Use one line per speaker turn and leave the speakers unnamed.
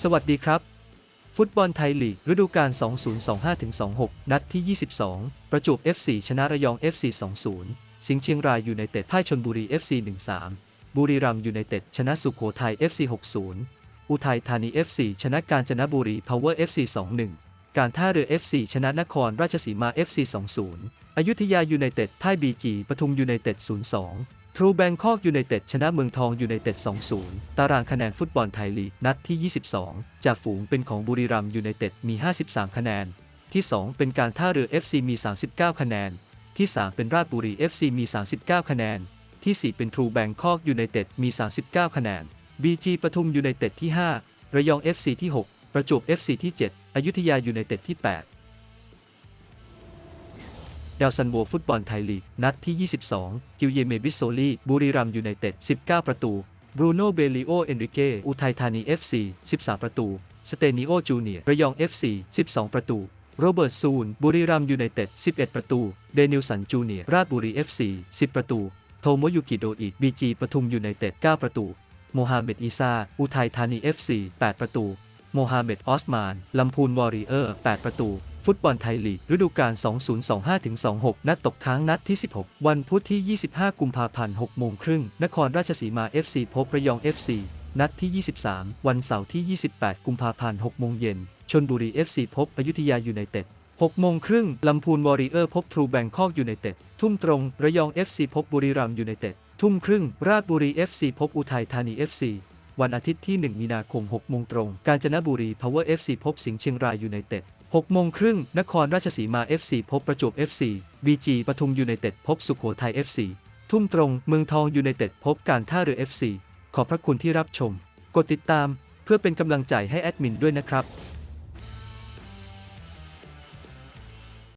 สวัสดีครับ ฟุตบอลไทยลีก ฤดูกาล 2025-26 นัดที่ 22 ประจวบ FC ชนะระยอง FC 2-0 สิงห์เชียงรายยูไนเต็ดพ่ายชนบุรี FC 1-3 บุรีรัมย์ยูไนเต็ดชนะสุโขทัย FC 6-0 อุทัยธานี FC ชนะกาญจนบุรี Power FC 2-1 การท่าเรือ FC ชนะนครราชสีมา FC 2-0 อยุธยายูไนเต็ดพ่ายบีจีปทุมยูไนเต็ด 0-2 ทรูแบงคอกยูไนเต็ดชนะเมืองทองยูไนเต็ด 2-0 ตารางคะแนนฟุตบอลไทยลีกนัดที่ 22 จากฝูงเป็นของบุรีรัมย์ยูไนเต็ดมี 53 คะแนน ที่ 2 เป็นการท่าเรือ FC มี 39 คะแนน ที่ 3 เป็นราชบุรี FC มี 39 คะแนน ที่ 4 เป็นทรูแบงคอกยูไนเต็ดมี 39 คะแนน BG ปทุมยูไนเต็ดที่ 5 ระยอง FC ที่ 6 ประจวบ FC ที่ 7 อยุธยายูไนเต็ดที่ 8 ดาวซันโวฟุตบอลไทยลีก นัดที่ 22 กิวเยเมบิโซลีบุรีรัมยูไนเต็ด 19 ประตูบรูโน่เบลิโอ เอนริเก อุทัยธานี FC 13 ประตู สเตนิโอ จูเนียระยอง FC 12 ประตู โรเบิร์ต ซูน บุรีรัมยูไนเต็ด 11 ประตู เดนิลสัน จูเนียราชบุรี FC 10 ประตู โทโมยุกิโดอิบีจีปทุมยูไนเต็ด 9 ประตู โมฮัมเหม็ด อีซา อุทัยธานี FC 8 ประตู โมฮัมเหม็ด ออสมาน ลำพูน วอริเออร์ 8 ประตู ฟุตบอลไทยลีกฤดูกาล 2025-26 นัดตกค้างนัดที่ 16 วันพุธที่ 25 กุมภาพันธ์ 6 โมงครึ่ง นครราชสีมา FC พบระยอง FC นัดที่ 23 วันเสาร์ที่ 28 กุมภาพันธ์ 6 โมงเย็น ชนบุรี FC พบอยุธยายูไนเต็ด 6 โมงครึ่ง ลำพูนวอริเออร์พบทรูแบงคอกยูไนเต็ด ทุ่มตรง ระยอง FC พบบุรีรัมย์ยูไนเต็ด ทุ่มครึ่ง ราชบุรี FC พบอุทัยธานี FC วันอาทิตย์ที่ 1 มีนาคม 6 โมงตรง กาญจนบุรี Power FC พบสิงห์เชียงรายยูไนเต็ด 6โมงครึ่งนครราชสีมา FC พบประจวบ FC BG ปทุมยูไนเต็ดพบสุโขทัย FC ทุ่มตรงเมืองทองยูไนเต็ดพบการท่าเรือ FC ขอบพระคุณที่รับชม กดติดตามเพื่อเป็นกำลังใจให้แอดมินด้วยนะครับ